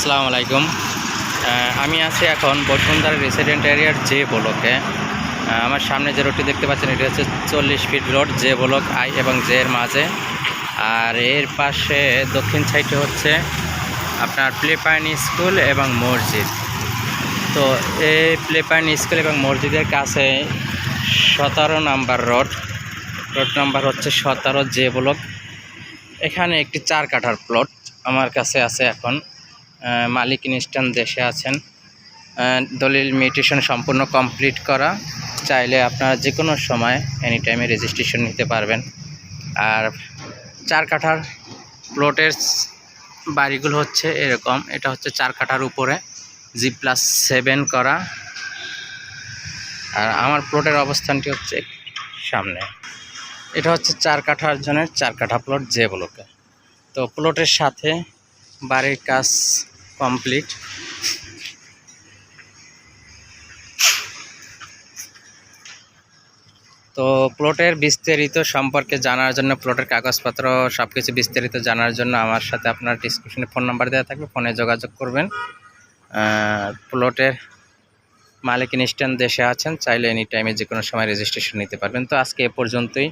আসসালামু আলাইকুম। আমি আছি এখন বসুন্ধরা রেসিডেন্ট এরিয়ার যে ব্লকে আমার সামনে যে রোডটি দেখতে পাচ্ছেন, এটি হচ্ছে চল্লিশ ফিট রোড যে ব্লক আই এবং জে এর মাঝে। আর এর পাশে দক্ষিণ সাইডে হচ্ছে আপনার প্লে পাইন স্কুল এবং মসজিদ। তো এই প্লে পাইন স্কুল এবং মসজিদের কাছে সতেরো নাম্বার রোড রোড নাম্বার হচ্ছে সতেরো জে ব্লক এখানে একটি চার কাঠার প্লট আমার কাছে আছে এখন। মালিক ইনস্টান দেশে আছেন। দলিল মিউটেশন সম্পূর্ণ কমপ্লিট করা। চাইলে আপনারা যে কোনো সময় এনি টাইমে রেজিস্ট্রেশন নিতে পারবেন। আর চার কাঠার প্লটের বাড়িগুলো হচ্ছে এরকম। এটা হচ্ছে চার কাঠার উপরে। জি প্লাস সেভেন করা। আর আমার প্লটের অবস্থানটি হচ্ছে সামনে। এটা হচ্ছে চার কাঠার জনের চার কাঠা প্লট যে ব্লকে। তো প্লটের সাথে বাড়ির কাজ কমপ্লিট। তো প্লটের বিস্তারিত সম্পর্কে জানার জন্য, প্লটের কাগজপত্র সব কিছু বিস্তারিত জানার জন্য আমার সাথে আপনার ডিসক্রিপশনে ফোন নাম্বার দেওয়া থাকবে ফোনে যোগাযোগ করবেন। প্লটের মালিক ইনস্ট্যান্ট দেশে আছেন, চাইলে এনি টাইমে যে কোনো সময় রেজিস্ট্রেশন নিতে পারবেন। তো আজকে এ পর্যন্তই।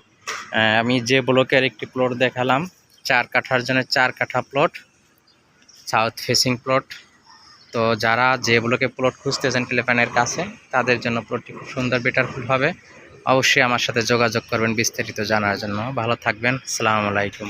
আমি যে ব্লকের একটি প্লট দেখালাম, চার কাঠার জন্য চার কাঠা প্লট সাউথ ফেসিং প্লট তো যারা যে ব্লকে প্লট খুঁজতেছেন প্লেপ্যানের কাছে, তাদের জন্য প্লটটি খুব সুন্দর বেটারফুল হবে। অবশ্যই আমার সাথে যোগাযোগ করবেন বিস্তারিত জানার জন্য। ভালো থাকবেন। আসসালামু আলাইকুম।